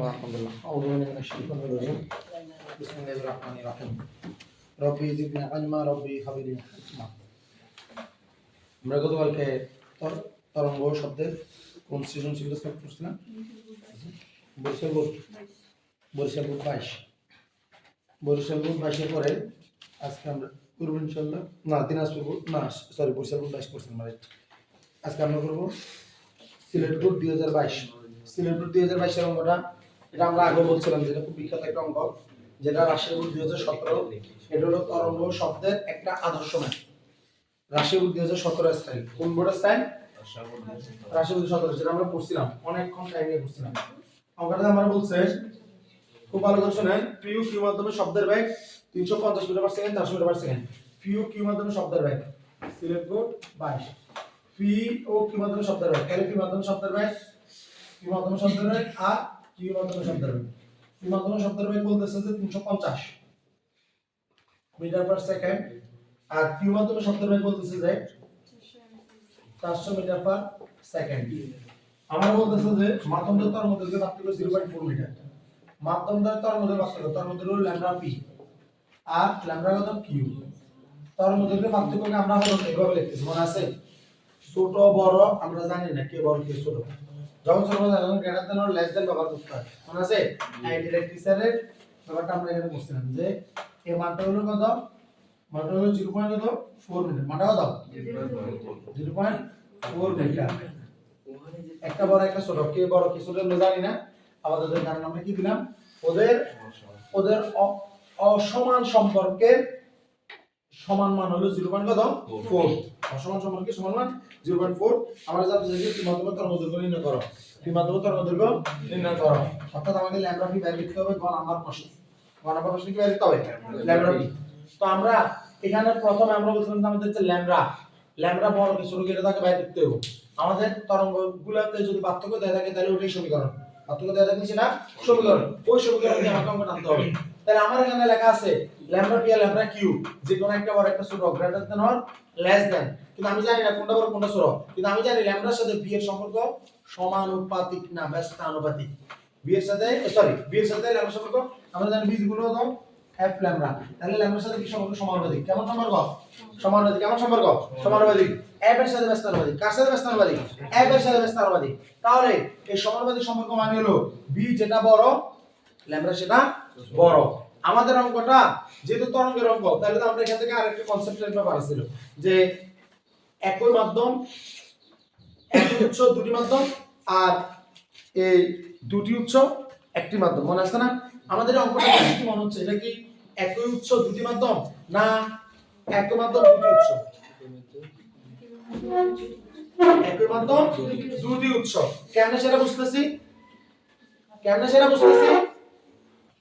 আলহামদুলিল্লাহ বিসমিল্লাহির রহমানির আমরা গতকালকে তরঙ্গ শব্দের কোন সৃজনশীল স্টার্ট করছিলাম? বরিশাল বোর্ড বরিশাল বোর্ড বাইশ। বরিশাল বোর্ড বাইশের পরে আজকে আমরা করব ইনশাল্লাহ না, দিনাজপুর না, সরি, বরিশাল বোর্ড বাইশ করছিলাম রাইট আজকে আমরা করব সিলেট বোর্ড দুই হাজার বাইশ। সিলেট বোর্ড দুই হাজার বাইশের অঙ্কটা এটা আমরা আগে বলছিলাম যেটা খুব বিখ্যাত একটা অঙ্ক যেটা রাশিয়া বোর্ড দুই হাজার সতেরো। এটা হলো তরঙ্গ শব্দের একটা আদর্শ ম্যাপ রাশিয়া বোর্ড দুই হাজার সতেরো স্টাইল কোন বোর্ডের স্টাইল রাশিয়া বোর্ড সতেরো, যেটা আমরা পড়ছিলাম। অনেকক্ষণ টাইম নিয়ে পড়ছিলাম। অঙ্কটা আমরা বলছে, খুব ভালো করে শোনেন। পিউ কিউ মাধ্যমে শব্দের ব্যাগ তিনশো পঞ্চাশ মিটার পার সেকেন্ড চারশো metre per second P Q মাধ্যমে শব্দের ব্যাগ সিলেট বোর্ড বাইশ। পি ও কিউ মাধ্যমে শব্দের ব্যাগ তাহলে পি মাধ্যমে শব্দের ব্যাগ কি মাধ্যমে শব্দের বেগ, আর কি মাধ্যমে শব্দের বেগ কি মাধ্যমে শব্দের বেগ বলতেছে যে 350 মিটার পার সেকেন্ড আর কি মাধ্যমে শব্দের বেগ বলতেছে যে 400 মিটার পার সেকেন্ড আমার বলতেছে যে মাধ্যম দ্বয় তার মধ্যে পার্থক্য 0.4 মিটার মাধ্যম দ্বয় তার মধ্যে পার্থক্য তার মধ্যে হলো ল্যামডা পি আর ল্যামডা কত কিউ তার মধ্যে পার্থক্যকে আমরা লিখতেছি মনে আছে ছোট বড় আমরা জানি না কে বড় কে ছোট যখন বড় যখন গ্রেটার দেন আর লেস দেন ব্যবহার করতে হয় মনে আছে? এই ডিরেক্ট্রিক্সারের ব্যাপারটা আমরা এখানে বলছিলাম যে এই মানটা হলো কত? মানটা হলো জিরো পয়েন্ট কত? ফোর মিটার মানটা কত? জিরো পয়েন্ট ফোর মিটার একটা বড় একটা ছোট। কে বড় কে ছোট আমরা জানি না। আমাদের কারণ আমরা কি দিলাম? ওদের ওদের অসমান সম্পর্কের সমান মান হলো জিরো পয়েন্ট কত? ফোর অসমান সম্পর্কে সমান মান জিরো পয়েন্ট ফোর আমরা জানতে চাই যে মাধ্যম তরঙ্গ দৈর্ঘ্য নির্ণয় করো? মাধ্যম তরঙ্গ দৈর্ঘ্য নির্ণয় করো? অর্থাৎ আমাকে ল্যামডা পি বের করতে হবে গ নাম্বার প্রশ্ন। গ নাম্বার প্রশ্ন কি বের করতে হবে? ল্যামডা তো আমরা এখানে প্রথমে আমরা বলছিলাম আমাদের যে ল্যামডা ল্যামডা বড় কি? ছোট এটা তাকে বের করতে হবে। আমাদের তরঙ্গগুলোতে যদি পার্থক্য দেওয়া থাকে তাহলে ওটাই সমীকরণ। পার্থক্য দেয় থাকলে সেটা সমীকরণ। ওই সমীকরণ দিয়ে আমাকে অঙ্ক টানতে হবে। তাহলে আমার এখানে লেখা আছে ল্যামডা পি আর ল্যামডা কিউ যে কোনো একটা বড় একটা ছোট greater than or less than কিন্তু আমি জানি না কোনটা বড়, কোনটা ছোট। কিন্তু আমি জানি ল্যামডার সাথে বি এর সম্পর্ক সমানুপাতিক না, ব্যস্ত আনুপাতিক। বি এর সাথে সরি বি এর সাথে ল্যামডার সম্পর্ক, আমরা জানি বি গুলো হলো এফ ল্যামডা তাহলে ল্যামডার সাথে কি সম্পর্ক? সমানুপাতিক। কেমন সম্পর্ক? সমানুপাতিক। কেমন সম্পর্ক? সমানুপাতিক। এফ এর সাথে ব্যস্ত আনুপাতিক। কার সাথে ব্যস্ত আনুপাতিক? এফ এর সাথে ব্যস্ত আনুপাতিক। তাহলে এই সমানুপাতিক সম্পর্ক মানে হলো বি যেটা বড় ল্যামডা সেটা বড়। আমাদের অঙ্কটা যেহেতু তরঙ্গের অঙ্ক, তাহলে তো আমরা এখান থেকে আরেকটা কনসেপ্টের ব্যাপার ছিল যে একই মাধ্যম, একই উৎস, দুটি মাধ্যম, আর এই দুটি উৎস, একটি মাধ্যম। মনে আসছে না? আমাদের অঙ্কটা কি মনে হচ্ছে? এটা কি একই উৎস, দুটি মাধ্যম, না একই মাধ্যম, দুটি উৎস? একই মাধ্যম, দুটি উৎস। কেমনে সেটা বুঝতেছি? কেমনে সেটা বুঝতেছি?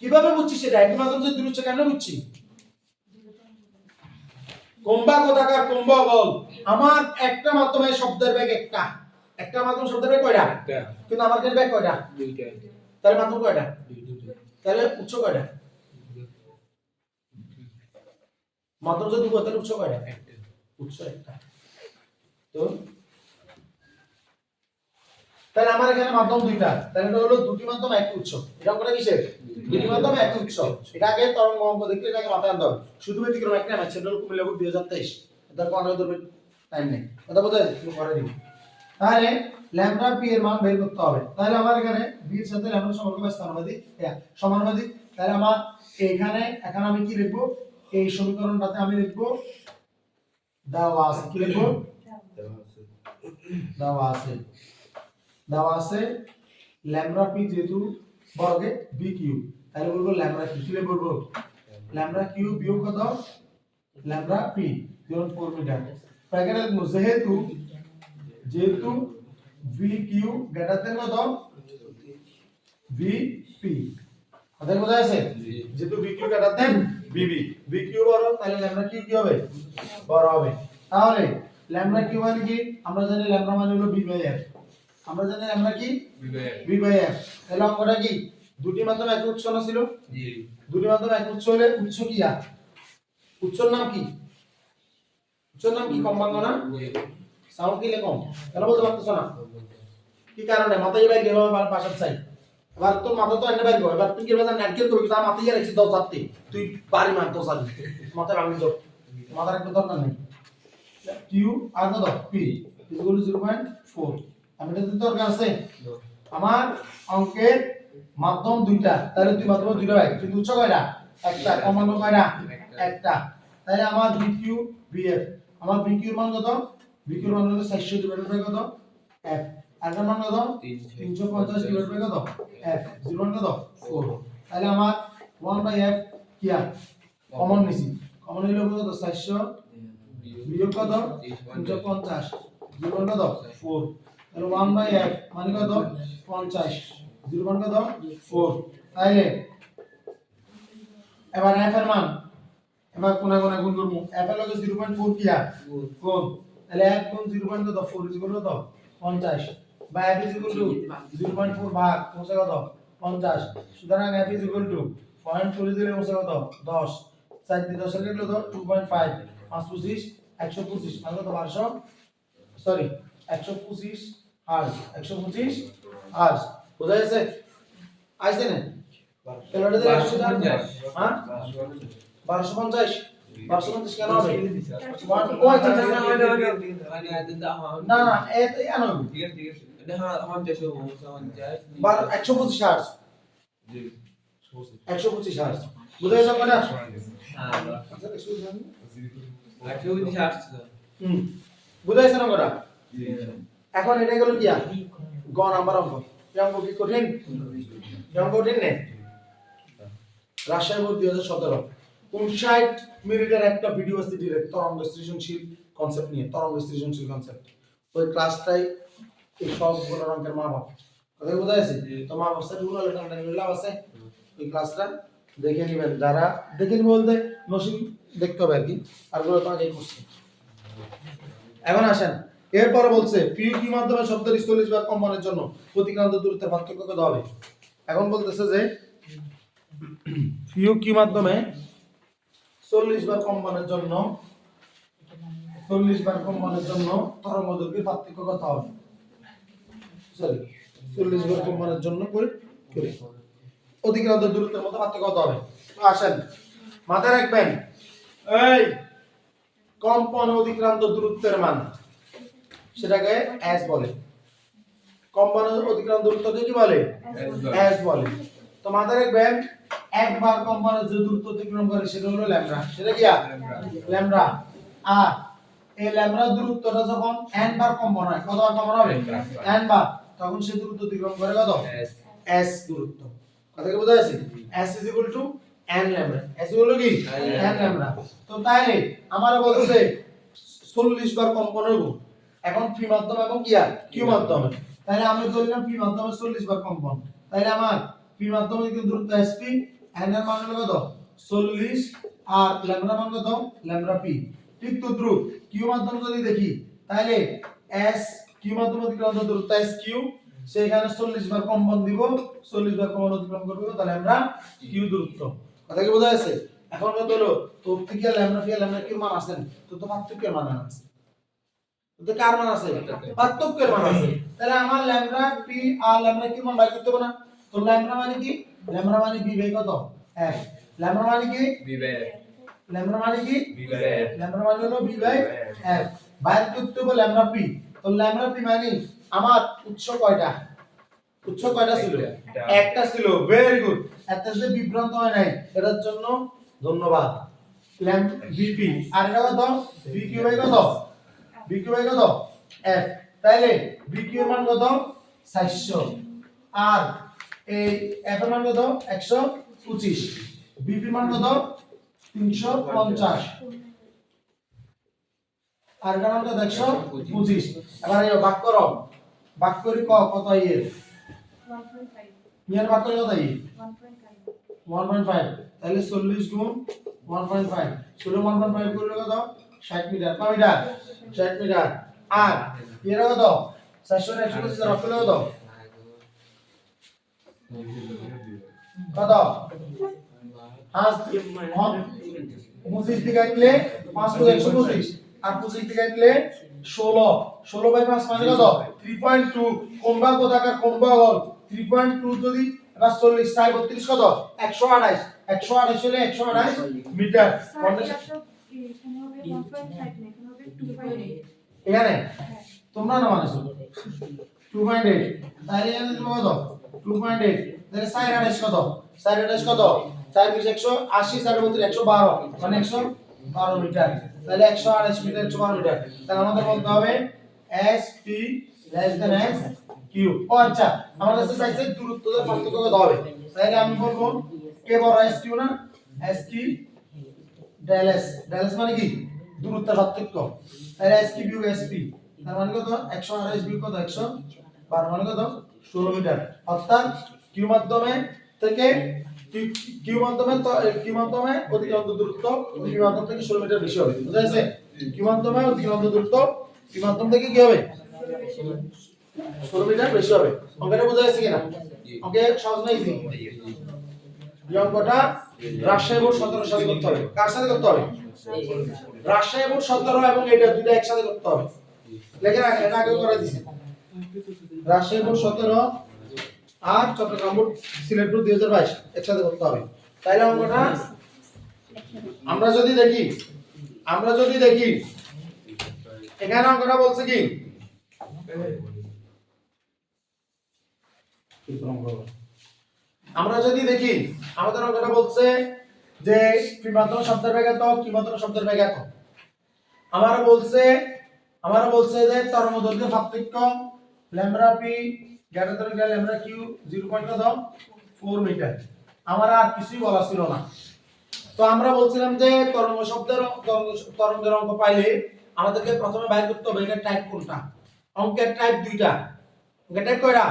কীভাবে বুঝছি সেটা? একই মাধ্যম যে দুটি কেন বুঝছি? কম্বা কোথাকার কম্বা বল। আমার একটা মাধ্যমে শব্দের ব্যাগ একটা। একটা মাধ্যম শব্দের ব্যাগ কয়টা? কিন্তু আমার কাছে ব্যাগ কয়টা? তাহলে মাধ্যম কয়টা? তাহলে উৎস কয়টা? মাধ্যম যদি উৎস কয়টা? উৎস একটা। তো তাহলে আমার এখানে মাধ্যম দুইটা। তাহলে এটা হলো দুটি মাধ্যম একই উৎস। এটা করে কিসের? দুটি মাধ্যম একই উৎস। এটা আগে তরঙ্গ অঙ্ক দেখলে এটাকে মাথায় আনতে হবে। শুধু ব্যতিক্রম একটা ম্যাচ সেটা হলো কুমিল্লা দুই হাজার তেইশ। তার কোনো ধরবে টাইম নেই। কথা বোঝা যাচ্ছে করে দিবি তাহলে ল্যামডা পি এর মান বের করতে হবে। তাহলে আমার এখানে বি এর সাথে ল্যামডা সম্পর্ক বা হ্যাঁ, সমানুপাতিক। তাহলে আমার এখানে এখন আমি কি লিখব? এই সমীকরণটাতে আমি লিখব দেওয়া আছে। কি লিখব? দেওয়া আছে। দেওয়া আছে ল্যামডা পি যেহেতু বর্গে বি কিউ তাহলে বলব ল্যামডা কি? কি বলব? ল্যামডা কিউ বিয়োগ কত? Lambda P zero four metre প্যাকেটে যেহেতু যেহেতু ভি কিউ গ্রেটার দেন কত? ভি পি কথা বোঝা আছে যেহেতু V Q greater than V B V Q বড়, তাহলে ল্যামডা কিউ কি হবে? বড় হবে। তাহলে ল্যামডা কিউ মানে কি? আমরা জানি ল্যামডা মানে হলো বি বাই এফ আমরা জানি ল্যামডা কি? বি বাই তাহলে অঙ্কটা কি? দুটি মাধ্যমে এক উৎস না ছিল দুটি মাধ্যমে এক উৎস হলে উৎস কি আর? উৎসর নাম কি? উৎসর নাম কি? কম্পাঙ্গ না? সাউন্ড কি কম। কেন বলতে পারতেছো না? কি কারণে? মাথায় বাইরে গেলে বাসার চাই। এবার তোর মাথা তো এনে বাইর এবার তুই বাজার নারকেল তার মাথায় গিয়ে রাখছিস দশ চারটি তুই বাড়ি মার দশ আর মাথা ভাঙি যাও মাথার একটা দরকার নেই। কিউ আর কত? P equal to zero point four আমি দিতে দরকার আছে। আমার অঙ্কের মাধ্যম দুইটা। তাহলে দুই মাধ্যম দুইটা হয়। কিন্তু উচ্চ কয়টা? একটা। কমানো কয়টা? একটা। তাহলে আমার বিকিউ বিএফ আমার বিকিউর মান কত? বিকিউর মান কত 400 ডিভাইডেড বাই কত? এফ আর মান কত? 350 ডিভাইডেড বাই কত? এফ জিরো মান কত? 4 তাহলে আমার 1 বাই এফ কি আর? কমন নিছি। কমন নিলে কত? 400 বিয়োগ কত? 350 জিরো মান কত? 4 তাহলে 1 বাই এফ মানে কত? 50 জিরো মান কত? 4 তাইলে এবার এফ এর মান। এবার কোনা কোনা গুণ করব? এফ এর লগে 0.4 কি আর? গুণ তাহলে 1 গুণ 0. কত? 4 ইজ কত? 50 বা f ইজ ইকুয়াল টু 0.4 ভাগ কোসে কত? 50 সুতরাং f ইজ ইকুয়াল টু 0.4 দিলে কোসে কত? 10 4 দিয়ে 10 এর কেটে কত 2.5 5 25 125 মানে কত? 1200 সরি 125 হার্জ 125 হার্জ বোঝা গেছে আইছে না তাহলে এটা দিলে 100 হ্যাঁ বারোশো পঞ্চাশ বারোশো পঞ্চাশ কেন হবে One- ও আচ্ছা, আচ্ছা, আচ্ছা। না না এ তো এ নয় বারো একশো পঁচিশ হার্স একশো পঁচিশ হার্স বুঝে গেছো কটা হুম বুঝে গেছো না কটা এখন এটা গেল কি আর গ নাম্বার অঙ্ক। অঙ্ক কি কঠিন? অঙ্ক কঠিন নেই রাজশাহী বোর্ড দুই হাজার সতেরো। উনষাট মিনিটের একটা ভিডিও আছে ডিরেক্ট তরঙ্গ সৃজনশীল কনসেপ্ট নিয়ে, তরঙ্গ সৃজনশীল কনসেপ্ট ওই ক্লাসটাই এই সবগুলো অঙ্কের মা বাপ কথা বোঝা গেছে তো মা বাপ লেখা লাভ আছে। ওই ক্লাসটা দেখে নেবেন। যারা দেখে বলতে নসিম দেখতে হবে আর কি। আরগুলো তো আগেই করছে। এখন আসেন। এরপর বলছে কি মাধ্যমে শব্দের স্থলিশ বা কম্পনের জন্য প্রতিক্রান্ত দূরত্বের পার্থক্য কত হবে? এখন বলতেছে যে পিউ কি মাধ্যমে চল্লিশ বার কম্পনের জন্য, চল্লিশ বার কম্পনের জন্য তরঙ্গ দৈর্ঘ্যের পার্থক্য কত হবে? সরি চল্লিশ বার কম্পনের জন্য করি করি। অতিক্রান্ত দূরত্বের মধ্যে পার্থক্য কত হবে? আসেন, মাথায় রাখবেন, এই কম্পন অতিক্রান্ত দূরত্বের মান সেটাকে অ্যাস বলে। কম্পন অতিক্রান্ত দূরত্বকে কি বলে? অ্যাস বলে। তো মাথায় রাখবেন একবার কম্পনের যে দূরত্ব অতিক্রম করে সেটা হলো ল্যামডা। সেটা কি? আর ল্যামডা। আর এই ল্যামডা দূরত্বটা যখন n বার কম্পন হয় কতবার কম্পন হবে? n বার। তখন সে দূরত্ব অতিক্রম করে কত? S দূরত্ব। কথা কি বোঝা যাচ্ছে? s is equal to n lambda. s হলো কি? N lambda. তো তাইলে আমার বলছে 40 বার কম্পন হইব এখন পি মাধ্যম এবং কি আর কিউ মাধ্যমে? তাহলে আমি ধরলাম পি মাধ্যমে 40 বার কম্পন তাহলে আমার পি মাধ্যমে কিন্তু দূরত্ব sp n এর মান কত? 40 আর ল্যামডা মান কত? ল্যামডা পি ঠিক তো দ্রুত কিউ মাধ্যম যদি দেখি তাহলে s কিউ মাধ্যম অতিক্রান্ত দূরত্ব s কিউ সেখানে 40 বার কম্পন দিব 40 বার কম্পন অতিক্রম করবে তাহলে আমরা কিউ দূরত্ব। কথা কি বোঝা যাচ্ছে? এখন কত হলো? তোর থেকে ল্যামডা আর ল্যামডা কিউ মান আছেন তো তো পার্থক্যের মান আছে। তো কার মান আছে? পার্থক্যের মান আছে। তাহলে আমার ল্যামডা পি আর ল্যামডা কিউ মান বাই করতে না। তো ল্যামডা মানে কি? ল্যামডা মানে বি বাই কত? f ল্যামডা মানে কি? ল্যামডা মানে কি? ল্যামডা মানে হলো বি বাই f বাইর করতে হবে ল্যামডা পি তো ল্যামডা পি মানে আমার উৎস কয়টা? উৎস কয়টা ছিল? একটা। ছিল। ভেরি গুড এত যে বিভ্রান্ত হয় নাই এটার জন্য ধন্যবাদ। ল্যাম বিপি আর এটা কত? বিকিউ বাই কত? বিকিউ বাই কত? এফ তাইলে বিকিউ এর মান কত? 400 আর এই এফ এর মান কত? 125 বিপি এর মান কত? 350 আর এটা মান কত? 125 এবার এই ভাগ করো ভাগ করি ক কত ইয়ের ইয়ার ভাগ করি কত ইয়ে 1.5 তাহলে 40 গুণ 1.5 ষোলো 1.5 করলে কত? 60 মিটার কত মিটার 60 মিটার। আর এর কত 400 125 রক্ত কত? কত হাস পঁচিশ দিকে আনলে পাঁচ পঁচিশ একশো পঁচিশ। আর পঁচিশ দিকে আনলে ষোলো। ষোলো বাই পাঁচ মানে কত? থ্রি পয়েন্ট টু কমবা কোথাকার কমবা বল থ্রি পয়েন্ট টু যদি এবার চল্লিশ চার বত্রিশ কত? একশো আড়াইশ একশো আড়াইশ হলে একশো আড়াইশ মিটার। এখানে তোমরা না মানেছো টু পয়েন্ট এইট তাহলে এখানে কত? টু পয়েন্ট এইট তাহলে চার আড়াইশ কত? চার আড়াইশ কত? চার বিশ একশো আশি চার বত্রিশ একশো বারো। মানে একশো বারো মিটার। তাহলে একশো আড়াইশ মিটার, একশো বারো মিটার। তাহলে আমাদের বলতে হবে S P less than S Q ও আচ্ছা আমার কাছে চাইছে দূরত্বদের পার্থক্য কত হবে? তাহলে আমি বলব, কে বড় এস কিউ না? এস কি ডেল এস ডেল এস মানে কি? দূরত্বের পার্থক্য। তাহলে এস কি বিয়োগ এস পি তার মানে কত? একশো আড়াইশ বিয়োগ কত? একশো বারো মানে কত? ষোলো মিটার। অর্থাৎ কিউ মাধ্যমে থেকে কিউ- কিউ মাধ্যমে কিউ মাধ্যমে অতিক্রান্ত দূরত্ব কিউ মাধ্যম থেকে ষোলো মিটার বেশি হবে। বুঝা গেছে? কিউ মাধ্যমে অতিক্রান্ত দূরত্ব কিউ মাধ্যম থেকে কি হবে? ষোলো মিটার বেশি হবে। অঙ্কটা বোঝা যাচ্ছে কিনা? অঙ্কে সহজ না ইজি অঙ্কটা রাজশাহী বোর্ড সতেরো সাথে করতে হবে। কার সাথে করতে হবে? এবং এটা একসাথে করতে হবে। লেখে এটা আগে করে দিছে। সতেরো আর চট্টগ্রাম সিলেট দুই হাজার বাইশ, একসাথে করতে হবে। তাইলে অঙ্কটা আমরা যদি দেখি, আমরা যদি দেখি, এখানে অঙ্কটা বলছে কি? আমরা যদি দেখি, আমাদের অঙ্কটা বলছে যে ত্রিমাত্রা শব্দের বেগ এত ত্রিমাত্রা শব্দের বেগ এত আমার বলছে আমার বলছে যে তরঙ্গ দৈর্ঘ্য পার্থক্য lambda P greater than greater lambda Q 0.4 metre আমার আর কিছুই বলা ছিল না। তো আমরা বলছিলাম যে তরঙ্গ শব্দের তরঙ্গ তরঙ্গের অঙ্ক পাইলে আমাদেরকে প্রথমে বাইর করতে হবে এটা টাইপ কোনটা? অঙ্কের টাইপ দুইটা। অঙ্কের টাইপ কয়টা?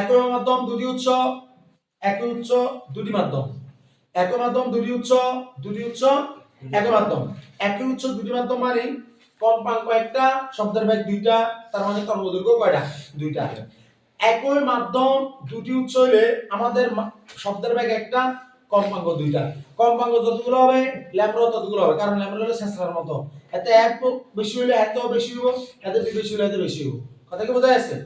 একই মাধ্যম দুটি উৎস একই উৎস দুটি মাধ্যম। একই মাধ্যম দুটি উৎস দুটি উৎস একই মাধ্যম একই উৎস দুটি মাধ্যম মানে কম্পাঙ্ক একটা, শব্দের বেগ দুইটা, তার মানে তরঙ্গ দৈর্ঘ্য কয়টা? দুইটা। একই মাধ্যম, দুটি উৎস হলে আমাদের শব্দের বেগ একটা, কম্পাঙ্ক দুইটা। কম্পাঙ্ক যতগুলো হবে ল্যামডা ততগুলো হবে, কারণ ল্যামডা হলো শেষরার মতো। এত এক বেশি হলে এত বেশি হইব, এত বেশি হলে এত বেশি হইব। কথা কি বোঝা যাচ্ছে?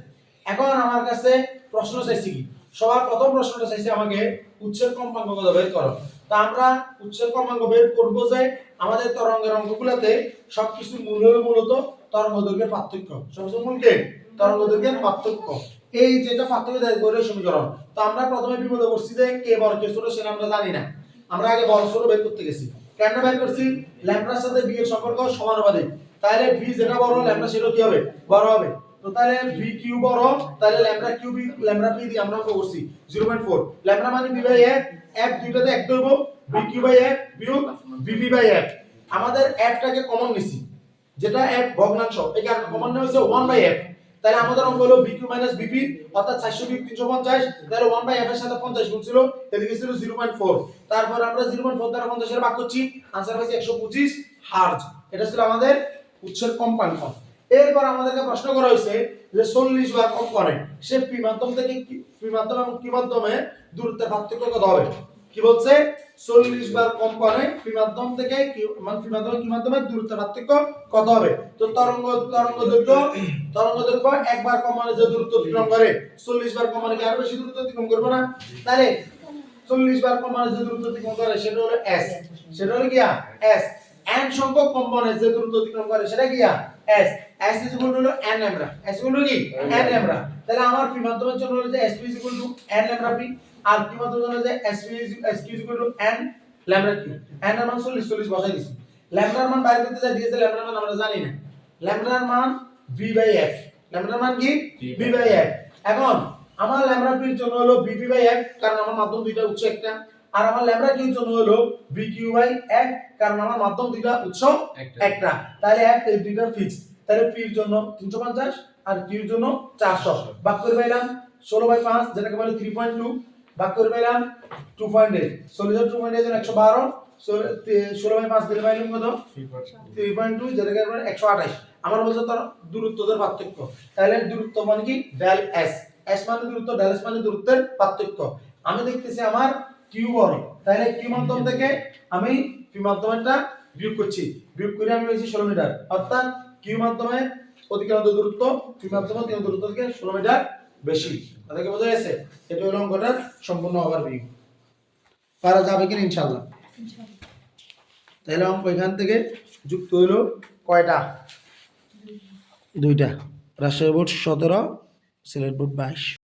এখন আমার কাছে প্রশ্ন চাইছি কি? সবার প্রথম প্রশ্নটা চাইছে আমাকে উচ্চের কম্পাঙ্ক কত বের করো? তা আমরা উচ্চের কম্পাঙ্ক বের করব যে আমাদের তরঙ্গের অঙ্কগুলোতে সবকিছু মূল হলো মূলত তরঙ্গ দৈর্ঘ্যের পার্থক্য। সবসময় মূল কে? তরঙ্গ দৈর্ঘ্যের পার্থক্য। এই যেটা পার্থক্য দেয় গৌরের সমীকরণ। তো আমরা প্রথমে বিপদে পড়ছি যে কে বড়, কে ছোট সেটা আমরা জানি না। আমরা আগে বড়, ছোট বের করতে গেছি। কেন বের করছি? ল্যামডার সাথে বি এর সম্পর্ক সমানুপাতিক। তাহলে বি যেটা বড় ল্যামডা সেটা কি হবে? বড় হবে। তো তাহলে ভি কিউ বড় তাহলে lambda Q B lambda P দিয়ে আমরা করছি 0.4 ল্যামডা মানে বি বাই এফ এফ দুইটাতে এক দেব বি কিউ বাই এফ বিয়োগ ভি বি বাই এফ আমাদের এফটাকে কমন নিছি, যেটা এফ ভগ্নাংশ, এই কারণে কমন নেওয়া হয়েছে 1 বাই এফ তাহলে আমাদের অঙ্ক হলো বিকিউ মাইনাস বিপি অর্থাৎ চারশো বিয়োগ তিনশো পঞ্চাশ, তাহলে ওয়ান বাই এফ এর সাথে পঞ্চাশ গুণ ছিল এদিকে ছিল জিরো পয়েন্ট ফোর তারপর আমরা জিরো পয়েন্ট ফোর এর পঞ্চাশের ভাগ করছি আনসার হয়েছে একশো পঁচিশ হার্জ এটা ছিল আমাদের উৎসের কম্পাঙ্ক। এরপর আমাদেরকে প্রশ্ন করা হয়েছে যে 40 বার কম করে, সে পি মাধ্যম থেকে পি মাধ্যম এবং কি মাধ্যমে দূরত্বের পার্থক্য কত হবে? কি বলছে? 40 বার কম করে, পি মাধ্যম থেকে কি- মানে মাধ্যমে কি মাধ্যমে দূরত্বের পার্থক্য কত হবে? তো তরঙ্গ তরঙ্গ দৈর্ঘ্য তরঙ্গ দৈর্ঘ্য একবার কম্পনে যে দূরত্ব অতিক্রম করে 40 বার কম্পনে কি আরও বেশি দূরত্ব অতিক্রম করবে না? তাহলে 40 বার কম্পনে যে দূরত্ব অতিক্রম করে, সেটা হলো এস সেটা হলো কি এস এন সংখ্যক কম্পনে যে দূরত্ব অতিক্রম করে, সেটা কি s s is equal to হলো n lambda s equal to কি? n ল্যামডা তাহলে আমার পি মাধ্যমের জন্য হলো যে s p is equal to n lambda p আর কি মাধ্যমের জন্য যে s p is s q is equal to n lambda n এর মান 40 40 বসাই দিছি। ল্যামডার মান বাইরে করতে যা দিয়েছে ল্যামডার মান আমরা জানি না। ল্যামডার মান v বাই f ল্যামডার মান কি? v বাই f এখন আমার ল্যামডা p এর জন্য হলো p বাই f কারণ আমার মাধ্যম দুইটা উৎস একটা। আর আমার ল্যামডা কিউ জন্য হলো v q বাই f কারণ আমার মাধ্যম দুইটা উৎস একটা। তাহলে f এই দুইটা ফিক্স তাহলে p এর জন্য 350 আর q এর জন্য 400 ভাগ করে পাইলাম 16 বাই 5 যেটাকে বলে 3.2 ভাগ করে পাইলাম 2.8 16 এর 2.8 এর জন্য 112 ষোলো বাই পাঁচ দিলে পাইলাম কত? থ্রি পয়েন্ট টু যেটাকে আমরা একশো আঠাশ। আমার বলছে তার দূরত্বদের পার্থক্য। তাহলে দূরত্ব মানে কি? ডেল এস এস মানে দূরত্ব ডেল এস মানে দূরত্বের পার্থক্য। আমি দেখতেছি আমার কিউ বড়। তাহলে কিউ মাধ্যম থেকে আমি কিউ মাধ্যমটা বিয়োগ করছি। বিয়োগ করে আমি পেয়েছি ষোলো মিটার। অর্থাৎ কিউ মাধ্যমে অতিক্রান্ত দূরত্ব কিউ মাধ্যমে অতিক্রান্ত দূরত্ব থেকে ষোলো মিটার বেশি। তাদেরকে বোঝা গেছে এটা হলো অঙ্কটার সম্পূর্ণ ওভারভিউ পারা যাবে কিনা ইনশাল্লাহ তাহলে অঙ্ক এখান থেকে যুক্ত হইল কয়টা? দুইটা। রাজশাহী বোর্ড সতেরো সিলেট বোর্ড বাইশ।